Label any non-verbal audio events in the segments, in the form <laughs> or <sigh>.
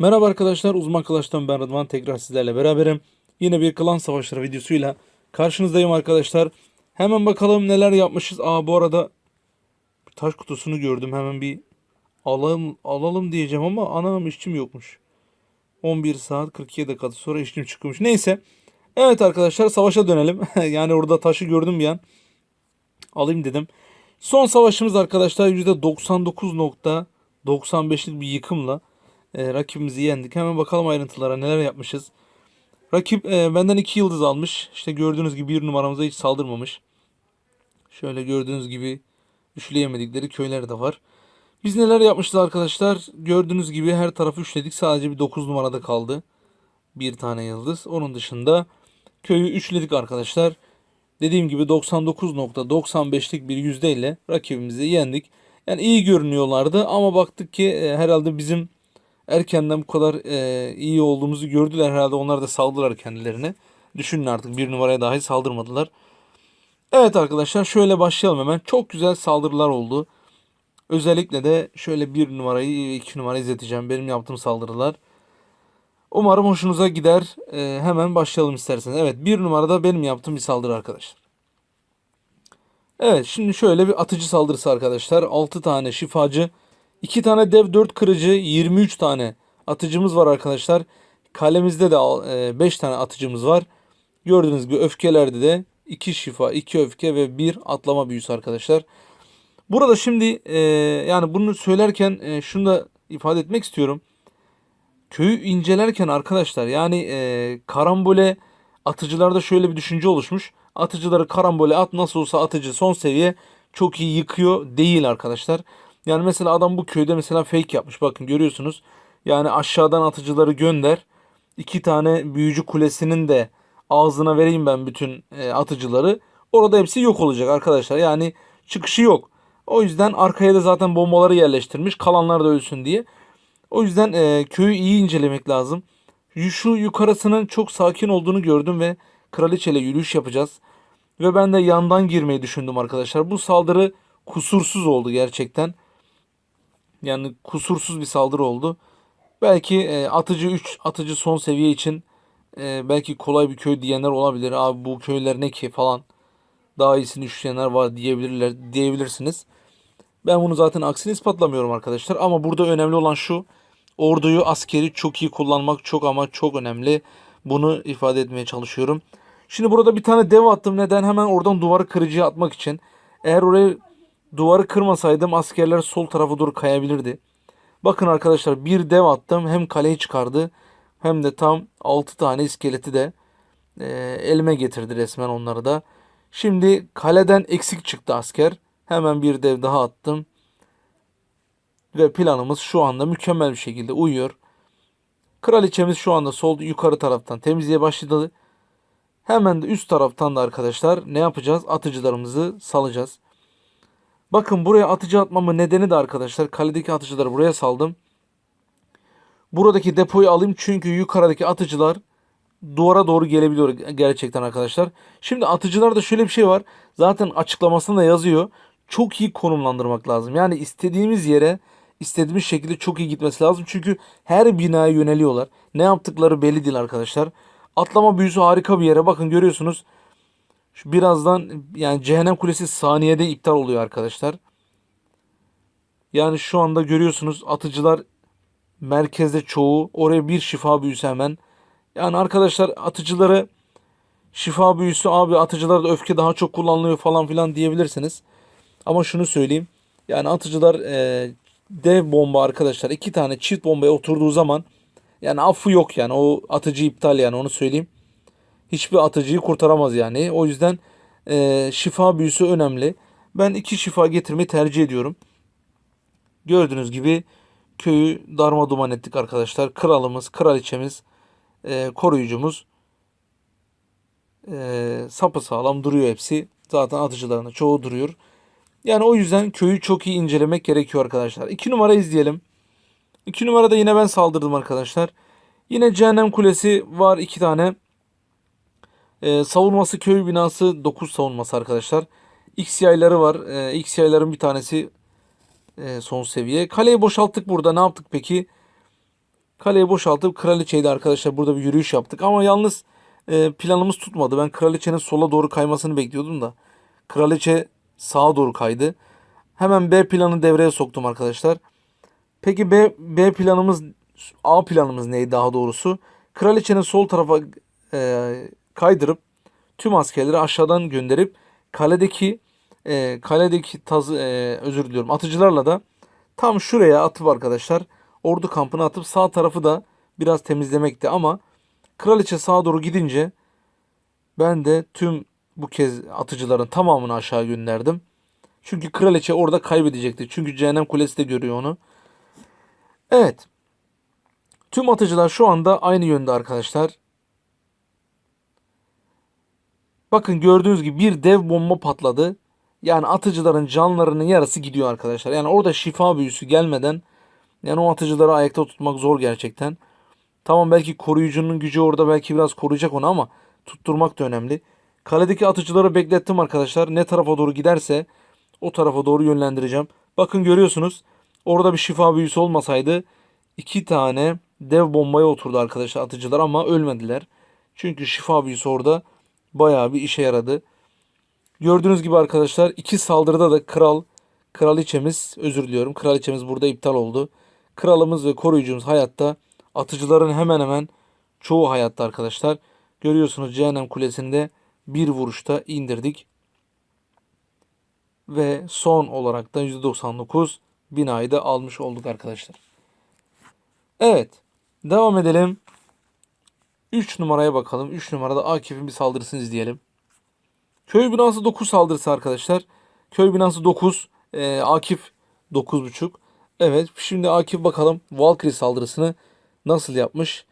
Merhaba arkadaşlar, Uzman Kılaç'tan ben Rıdvan. Tekrar sizlerle beraberim. Yine bir klan savaşları videosuyla karşınızdayım arkadaşlar. Hemen bakalım neler yapmışız. Aa bu arada taş kutusunu gördüm. Hemen bir alalım, alalım diyeceğim ama anam işçim yokmuş. 11 saat 47 dakika sonra işçim çıkmış. Neyse. Evet arkadaşlar savaşa dönelim. <laughs> yani orada taşı gördüm bir an. Alayım dedim. Son savaşımız arkadaşlar %99.95'lik bir yıkımla e, rakibimizi yendik. Hemen bakalım ayrıntılara neler yapmışız. Rakip e, benden 2 yıldız almış. İşte gördüğünüz gibi bir numaramıza hiç saldırmamış. Şöyle gördüğünüz gibi üçleyemedikleri köyler de var. Biz neler yapmışız arkadaşlar? Gördüğünüz gibi her tarafı üçledik. Sadece bir 9 numarada kaldı. Bir tane yıldız. Onun dışında köyü üçledik arkadaşlar. Dediğim gibi 99.95'lik bir yüzdeyle rakibimizi yendik. Yani iyi görünüyorlardı ama baktık ki e, herhalde bizim erkenden bu kadar e, iyi olduğumuzu gördüler. Herhalde onlar da saldılar kendilerine. Düşünün artık bir numaraya dahi saldırmadılar. Evet arkadaşlar şöyle başlayalım hemen. Çok güzel saldırılar oldu. Özellikle de şöyle bir numarayı iki numarayı izleteceğim. Benim yaptığım saldırılar. Umarım hoşunuza gider. E, hemen başlayalım isterseniz. Evet bir numarada benim yaptığım bir saldırı arkadaşlar. Evet şimdi şöyle bir atıcı saldırısı arkadaşlar. 6 tane şifacı, 2 tane dev 4 kırıcı, 23 tane atıcımız var arkadaşlar. Kalemizde de 5 tane atıcımız var. Gördüğünüz gibi öfkelerde de 2 şifa, 2 öfke ve 1 atlama büyüsü arkadaşlar. Burada şimdi e, yani bunu söylerken e, şunu da ifade etmek istiyorum. Köyü incelerken arkadaşlar yani e, karambole atıcılarda şöyle bir düşünce oluşmuş. Atıcıları karambole at nasıl olsa atıcı son seviye çok iyi yıkıyor değil arkadaşlar. Yani mesela adam bu köyde mesela fake yapmış. Bakın görüyorsunuz. Yani aşağıdan atıcıları gönder. İki tane büyücü kulesinin de ağzına vereyim ben bütün e, atıcıları. Orada hepsi yok olacak arkadaşlar. Yani çıkışı yok. O yüzden arkaya da zaten bombaları yerleştirmiş. Kalanlar da ölsün diye. O yüzden e, köyü iyi incelemek lazım. Şu yukarısının çok sakin olduğunu gördüm ve kraliçeyle yürüyüş yapacağız. Ve ben de yandan girmeyi düşündüm arkadaşlar. Bu saldırı kusursuz oldu gerçekten. Yani kusursuz bir saldırı oldu. Belki e, atıcı 3, atıcı son seviye için e, belki kolay bir köy diyenler olabilir. Abi bu köyler ne ki falan. Daha iyisini düşünenler var diyebilirler diyebilirsiniz. Ben bunu zaten aksini ispatlamıyorum arkadaşlar. Ama burada önemli olan şu. Orduyu askeri çok iyi kullanmak çok ama çok önemli. Bunu ifade etmeye çalışıyorum. Şimdi burada bir tane dev attım. Neden? Hemen oradan duvarı kırıcıya atmak için. Eğer oraya duvarı kırmasaydım askerler sol tarafa doğru kayabilirdi. Bakın arkadaşlar bir dev attım. Hem kaleyi çıkardı hem de tam 6 tane iskeleti de e, elime getirdi resmen onları da. Şimdi kaleden eksik çıktı asker. Hemen bir dev daha attım. Ve planımız şu anda mükemmel bir şekilde uyuyor. Kraliçemiz şu anda sol yukarı taraftan temizliğe başladı. Hemen de üst taraftan da arkadaşlar ne yapacağız? Atıcılarımızı salacağız. Bakın buraya atıcı atmamın nedeni de arkadaşlar kaledeki atıcıları buraya saldım. Buradaki depoyu alayım çünkü yukarıdaki atıcılar duvara doğru gelebiliyor gerçekten arkadaşlar. Şimdi atıcılarda şöyle bir şey var. Zaten açıklamasında yazıyor. Çok iyi konumlandırmak lazım. Yani istediğimiz yere istediğimiz şekilde çok iyi gitmesi lazım. Çünkü her binaya yöneliyorlar. Ne yaptıkları belli değil arkadaşlar. Atlama büyüsü harika bir yere. Bakın görüyorsunuz. Şu birazdan yani Cehennem Kulesi saniyede iptal oluyor arkadaşlar. Yani şu anda görüyorsunuz atıcılar merkezde çoğu. Oraya bir şifa büyüsü hemen. Yani arkadaşlar atıcıları şifa büyüsü abi atıcılarda öfke daha çok kullanılıyor falan filan diyebilirsiniz. Ama şunu söyleyeyim. Yani atıcılar e, dev bomba arkadaşlar. iki tane çift bombaya oturduğu zaman yani affı yok yani. O atıcı iptal yani onu söyleyeyim. Hiçbir atıcıyı kurtaramaz yani. O yüzden e, şifa büyüsü önemli. Ben iki şifa getirmeyi tercih ediyorum. Gördüğünüz gibi köyü darma duman ettik arkadaşlar. Kralımız, kraliçemiz, e, koruyucumuz e, sapasağlam duruyor hepsi. Zaten atıcılarında çoğu duruyor. Yani o yüzden köyü çok iyi incelemek gerekiyor arkadaşlar. 2 numara izleyelim. 2 numarada yine ben saldırdım arkadaşlar. Yine cehennem kulesi var 2 tane. Ee, savunması köy binası 9 savunması arkadaşlar. X yayları var. Ee, X yayların bir tanesi e, son seviye. Kaleyi boşalttık burada. Ne yaptık peki? Kaleyi boşaltıp kraliçeyi de arkadaşlar burada bir yürüyüş yaptık. Ama yalnız e, planımız tutmadı. Ben kraliçenin sola doğru kaymasını bekliyordum da. Kraliçe sağa doğru kaydı. Hemen B planı devreye soktum arkadaşlar. Peki B, B planımız A planımız neydi daha doğrusu? Kraliçenin sol tarafa e, kaydırıp tüm askerleri aşağıdan gönderip kaledeki e, kaledeki tazı e, özür diliyorum atıcılarla da tam şuraya atıp arkadaşlar ordu kampını atıp sağ tarafı da biraz temizlemekti ama kraliçe sağa doğru gidince ben de tüm bu kez atıcıların tamamını aşağı gönderdim. Çünkü kraliçe orada kaybedecekti. Çünkü cehennem kulesi de görüyor onu. Evet. Tüm atıcılar şu anda aynı yönde arkadaşlar. Bakın gördüğünüz gibi bir dev bomba patladı. Yani atıcıların canlarının yarısı gidiyor arkadaşlar. Yani orada şifa büyüsü gelmeden yani o atıcıları ayakta tutmak zor gerçekten. Tamam belki koruyucunun gücü orada belki biraz koruyacak onu ama tutturmak da önemli. Kaledeki atıcıları beklettim arkadaşlar. Ne tarafa doğru giderse o tarafa doğru yönlendireceğim. Bakın görüyorsunuz orada bir şifa büyüsü olmasaydı iki tane dev bombaya oturdu arkadaşlar atıcılar ama ölmediler. Çünkü şifa büyüsü orada bayağı bir işe yaradı. Gördüğünüz gibi arkadaşlar iki saldırıda da kral, kraliçemiz özür diliyorum. Kraliçemiz burada iptal oldu. Kralımız ve koruyucumuz hayatta. Atıcıların hemen hemen çoğu hayatta arkadaşlar. Görüyorsunuz Cehennem Kulesi'nde bir vuruşta indirdik. Ve son olarak da %99 binayı da almış olduk arkadaşlar. Evet. Devam edelim. 3 numaraya bakalım. 3 numarada Akif'in bir saldırısını izleyelim. Köy binası 9 saldırısı arkadaşlar. Köy binası 9. E, Akif 9.5. Evet şimdi Akif bakalım Valkyrie saldırısını nasıl yapmış.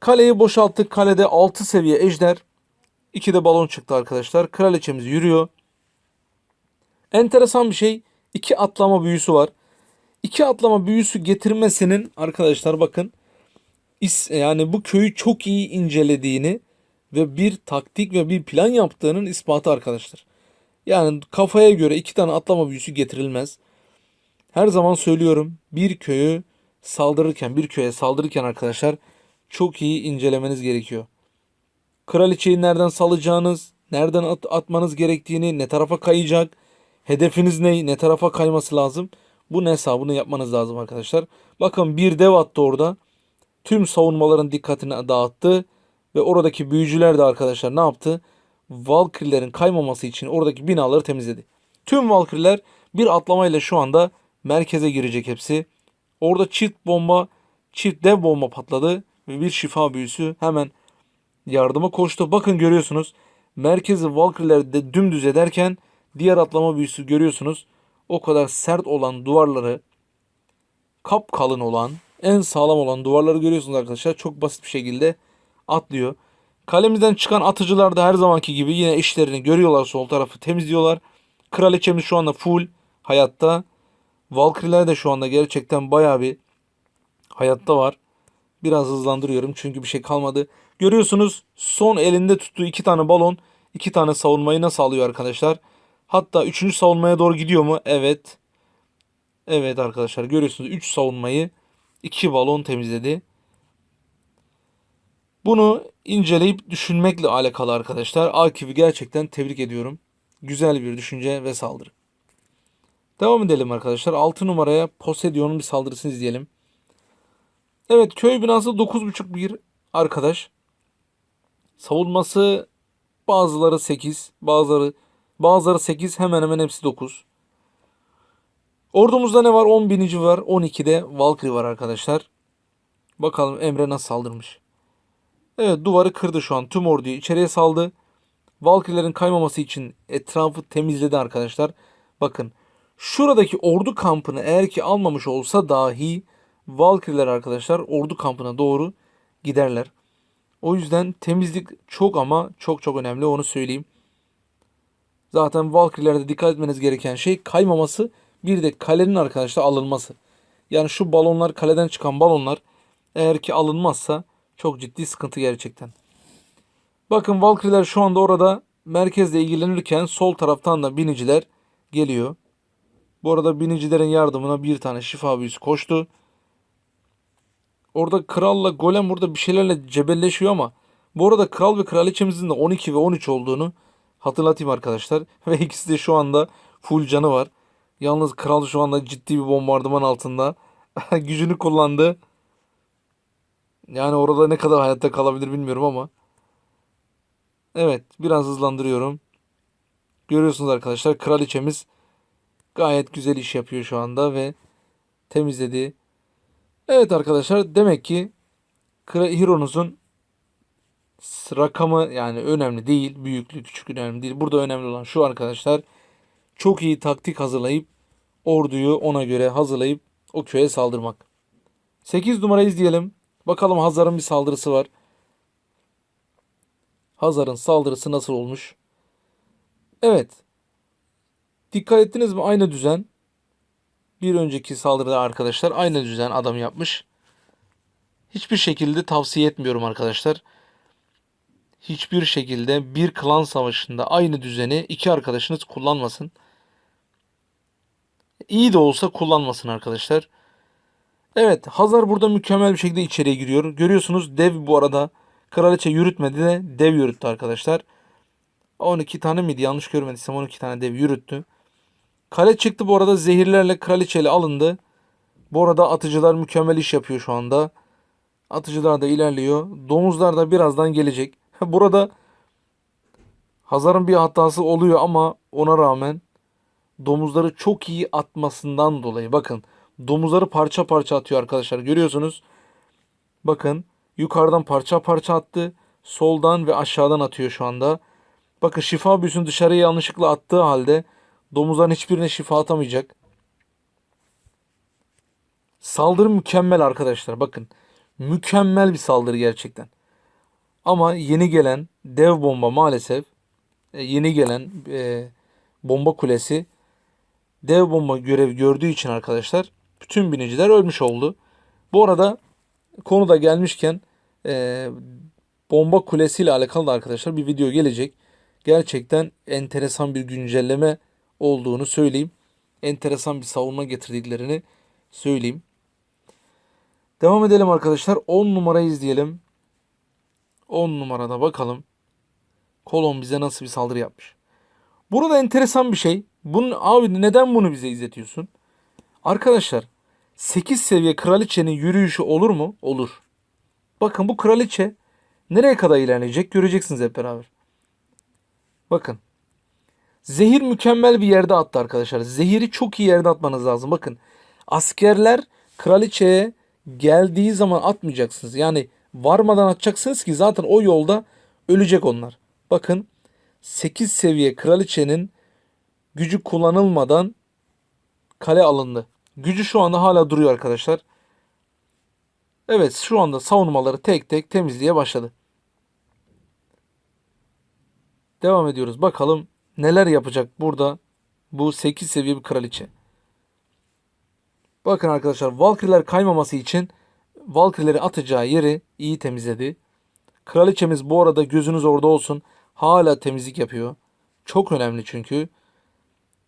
Kaleyi boşalttık. Kalede 6 seviye ejder. 2 de balon çıktı arkadaşlar. Kraliçemiz yürüyor. Enteresan bir şey. 2 atlama büyüsü var. 2 atlama büyüsü getirmesinin arkadaşlar bakın yani bu köyü çok iyi incelediğini ve bir taktik ve bir plan yaptığının ispatı arkadaşlar. Yani kafaya göre iki tane atlama büyüsü getirilmez. Her zaman söylüyorum bir köyü saldırırken bir köye saldırırken arkadaşlar çok iyi incelemeniz gerekiyor. Kraliçeyi nereden salacağınız, nereden at- atmanız gerektiğini, ne tarafa kayacak, hedefiniz ne, ne tarafa kayması lazım. Bunun hesabını yapmanız lazım arkadaşlar. Bakın bir dev attı orada. Tüm savunmaların dikkatini dağıttı. Ve oradaki büyücüler de arkadaşlar ne yaptı? Valkyrie'lerin kaymaması için oradaki binaları temizledi. Tüm Valkyrie'ler bir atlamayla şu anda merkeze girecek hepsi. Orada çift bomba, çift dev bomba patladı ve bir şifa büyüsü hemen yardıma koştu. Bakın görüyorsunuz. Merkezi Valkyrie'ler de dümdüz ederken diğer atlama büyüsü görüyorsunuz. O kadar sert olan duvarları kap kalın olan, en sağlam olan duvarları görüyorsunuz arkadaşlar. Çok basit bir şekilde atlıyor. Kalemizden çıkan atıcılar da her zamanki gibi yine işlerini görüyorlar sol tarafı temizliyorlar. Kraliçemiz şu anda full hayatta. Valkyrie'ler de şu anda gerçekten bayağı bir hayatta var. Biraz hızlandırıyorum çünkü bir şey kalmadı. Görüyorsunuz son elinde tuttuğu iki tane balon iki tane savunmayı nasıl alıyor arkadaşlar. Hatta üçüncü savunmaya doğru gidiyor mu? Evet. Evet arkadaşlar görüyorsunuz 3 savunmayı 2 balon temizledi. Bunu inceleyip düşünmekle alakalı arkadaşlar. Akif'i gerçekten tebrik ediyorum. Güzel bir düşünce ve saldırı. Devam edelim arkadaşlar. 6 numaraya Poseidon'un bir saldırısını izleyelim. Evet köy binası 9.5 bir arkadaş. Savunması bazıları 8, bazıları bazıları 8 hemen hemen hepsi 9. Ordumuzda ne var? 10 binici var. 12'de Valkyrie var arkadaşlar. Bakalım Emre nasıl saldırmış. Evet duvarı kırdı şu an. Tüm orduyu içeriye saldı. Valkyrie'lerin kaymaması için etrafı temizledi arkadaşlar. Bakın şuradaki ordu kampını eğer ki almamış olsa dahi Valkyrie'ler arkadaşlar ordu kampına doğru giderler. O yüzden temizlik çok ama çok çok önemli onu söyleyeyim. Zaten Valkyrie'lerde dikkat etmeniz gereken şey kaymaması bir de kalenin arkadaşlar alınması. Yani şu balonlar kaleden çıkan balonlar eğer ki alınmazsa çok ciddi sıkıntı gerçekten. Bakın Valkyrie'ler şu anda orada merkezle ilgilenirken sol taraftan da biniciler geliyor. Bu arada binicilerin yardımına bir tane şifa büyüsü koştu. Orada kralla golem burada bir şeylerle cebelleşiyor ama bu arada kral ve kraliçemizin de 12 ve 13 olduğunu hatırlatayım arkadaşlar. <laughs> Ve ikisi de şu anda full canı var. Yalnız kral şu anda ciddi bir bombardıman altında. <laughs> Gücünü kullandı. Yani orada ne kadar hayatta kalabilir bilmiyorum ama. Evet biraz hızlandırıyorum. Görüyorsunuz arkadaşlar kraliçemiz gayet güzel iş yapıyor şu anda ve temizledi. Evet arkadaşlar demek ki Hero'nuzun rakamı yani önemli değil. Büyüklüğü küçük önemli değil. Burada önemli olan şu arkadaşlar. Çok iyi taktik hazırlayıp orduyu ona göre hazırlayıp o köye saldırmak. 8 numara izleyelim. Bakalım Hazar'ın bir saldırısı var. Hazar'ın saldırısı nasıl olmuş? Evet. Dikkat ettiniz mi? Aynı düzen. Bir önceki saldırıda arkadaşlar aynı düzen adam yapmış. Hiçbir şekilde tavsiye etmiyorum arkadaşlar. Hiçbir şekilde bir klan savaşında aynı düzeni iki arkadaşınız kullanmasın. İyi de olsa kullanmasın arkadaşlar. Evet Hazar burada mükemmel bir şekilde içeriye giriyor. Görüyorsunuz dev bu arada kraliçe yürütmedi de dev yürüttü arkadaşlar. 12 tane miydi yanlış görmediysem 12 tane dev yürüttü. Kale çıktı bu arada zehirlerle kraliçeyle alındı. Bu arada atıcılar mükemmel iş yapıyor şu anda. Atıcılar da ilerliyor. Domuzlar da birazdan gelecek. <laughs> Burada Hazar'ın bir hatası oluyor ama ona rağmen domuzları çok iyi atmasından dolayı bakın domuzları parça parça atıyor arkadaşlar görüyorsunuz. Bakın yukarıdan parça parça attı. Soldan ve aşağıdan atıyor şu anda. Bakın şifa büyüsünü dışarıya yanlışlıkla attığı halde domuzların hiçbirine şifa atamayacak. Saldırı mükemmel arkadaşlar. Bakın mükemmel bir saldırı gerçekten. Ama yeni gelen dev bomba maalesef e, yeni gelen e, bomba kulesi dev bomba görev gördüğü için arkadaşlar bütün biniciler ölmüş oldu. Bu arada konuda gelmişken e, bomba kulesiyle alakalı da arkadaşlar bir video gelecek. Gerçekten enteresan bir güncelleme olduğunu söyleyeyim. Enteresan bir savunma getirdiklerini söyleyeyim. Devam edelim arkadaşlar. 10 numarayı izleyelim. 10 numarada bakalım. Kolon bize nasıl bir saldırı yapmış. Burada enteresan bir şey. Bunun abi neden bunu bize izletiyorsun? Arkadaşlar 8 seviye kraliçenin yürüyüşü olur mu? Olur. Bakın bu kraliçe nereye kadar ilerleyecek göreceksiniz hep beraber. Bakın. Zehir mükemmel bir yerde attı arkadaşlar. Zehiri çok iyi yerde atmanız lazım. Bakın askerler kraliçeye geldiği zaman atmayacaksınız. Yani varmadan atacaksınız ki zaten o yolda ölecek onlar. Bakın 8 seviye kraliçenin gücü kullanılmadan kale alındı. Gücü şu anda hala duruyor arkadaşlar. Evet şu anda savunmaları tek tek temizliğe başladı. Devam ediyoruz. Bakalım neler yapacak burada bu 8 seviye bir kraliçe. Bakın arkadaşlar Valkyrie'ler kaymaması için Valkyrie'leri atacağı yeri iyi temizledi. Kraliçemiz bu arada gözünüz orada olsun. Hala temizlik yapıyor. Çok önemli çünkü.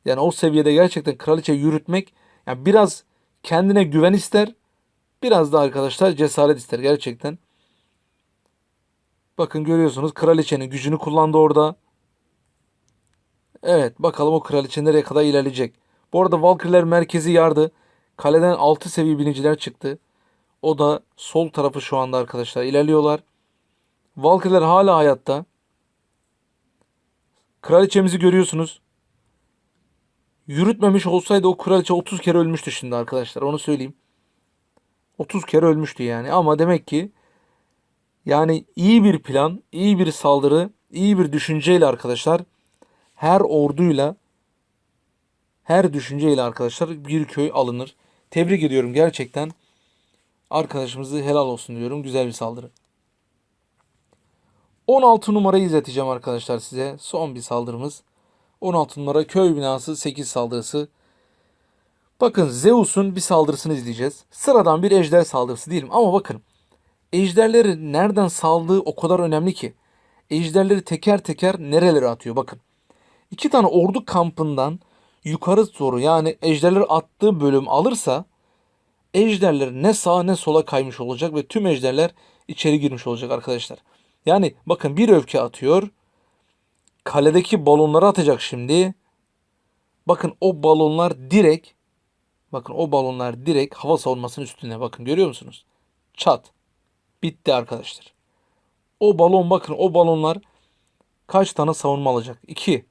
Yani o seviyede gerçekten kraliçe yürütmek yani biraz kendine güven ister. Biraz da arkadaşlar cesaret ister gerçekten. Bakın görüyorsunuz kraliçenin gücünü kullandı orada. Evet bakalım o kraliçe nereye kadar ilerleyecek. Bu arada Valkyrie'ler merkezi yardı. Kaleden 6 seviye biniciler çıktı. O da sol tarafı şu anda arkadaşlar ilerliyorlar. Valkyrie'ler hala hayatta. Kraliçemizi görüyorsunuz. Yürütmemiş olsaydı o kraliçe 30 kere ölmüştü şimdi arkadaşlar. Onu söyleyeyim. 30 kere ölmüştü yani. Ama demek ki yani iyi bir plan, iyi bir saldırı, iyi bir düşünceyle arkadaşlar her orduyla her düşünceyle arkadaşlar bir köy alınır. Tebrik ediyorum gerçekten. Arkadaşımızı helal olsun diyorum. Güzel bir saldırı. 16 numarayı izleteceğim arkadaşlar size. Son bir saldırımız. 16 numara köy binası 8 saldırısı. Bakın Zeus'un bir saldırısını izleyeceğiz. Sıradan bir ejder saldırısı değilim ama bakın. Ejderleri nereden saldığı o kadar önemli ki. Ejderleri teker teker nerelere atıyor bakın. İki tane ordu kampından yukarı doğru yani ejderleri attığı bölüm alırsa ejderler ne sağa ne sola kaymış olacak ve tüm ejderler içeri girmiş olacak arkadaşlar. Yani bakın bir öfke atıyor. Kaledeki balonları atacak şimdi. Bakın o balonlar direkt bakın o balonlar direkt hava savunmasının üstüne bakın görüyor musunuz? Çat. Bitti arkadaşlar. O balon bakın o balonlar kaç tane savunma alacak? 2.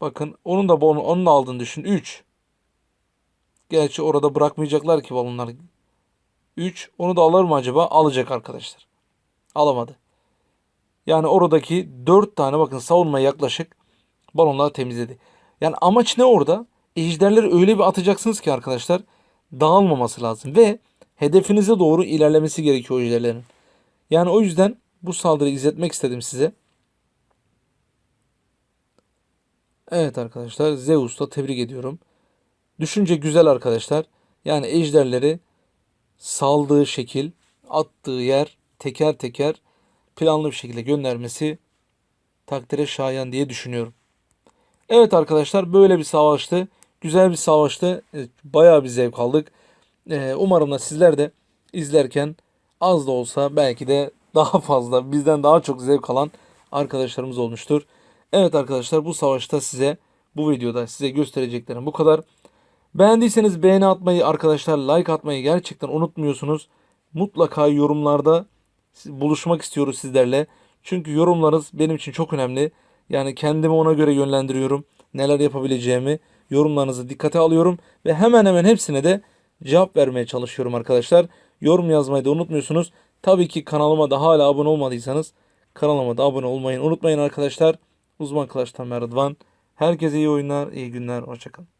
Bakın onun da balon onun da aldığını düşün. 3. Gerçi orada bırakmayacaklar ki balonlar. 3. Onu da alır mı acaba? Alacak arkadaşlar. Alamadı. Yani oradaki 4 tane bakın savunmaya yaklaşık balonları temizledi. Yani amaç ne orada? Ejderleri öyle bir atacaksınız ki arkadaşlar dağılmaması lazım ve hedefinize doğru ilerlemesi gerekiyor ejderlerin. Yani o yüzden bu saldırıyı izletmek istedim size. Evet arkadaşlar Zeus'ta tebrik ediyorum. Düşünce güzel arkadaşlar. Yani ejderleri saldığı şekil, attığı yer teker teker planlı bir şekilde göndermesi takdire şayan diye düşünüyorum. Evet arkadaşlar böyle bir savaştı. Güzel bir savaştı. E, Bayağı bir zevk aldık. E, Umarım da sizler de izlerken az da olsa belki de daha <laughs> fazla bizden daha çok zevk alan arkadaşlarımız olmuştur. Evet arkadaşlar bu savaşta size bu videoda size göstereceklerim bu kadar. Beğendiyseniz beğeni atmayı arkadaşlar like atmayı gerçekten unutmuyorsunuz. Mutlaka yorumlarda buluşmak istiyoruz sizlerle. Çünkü yorumlarınız benim için çok önemli. Yani kendimi ona göre yönlendiriyorum. Neler yapabileceğimi yorumlarınızı dikkate alıyorum ve hemen hemen hepsine de cevap vermeye çalışıyorum arkadaşlar. Yorum yazmayı da unutmuyorsunuz. Tabii ki kanalıma da hala abone olmadıysanız kanalıma da abone olmayı unutmayın arkadaşlar. Uzman Kılaç'tan Merdivan. Herkese iyi oyunlar, iyi günler, hoşçakalın.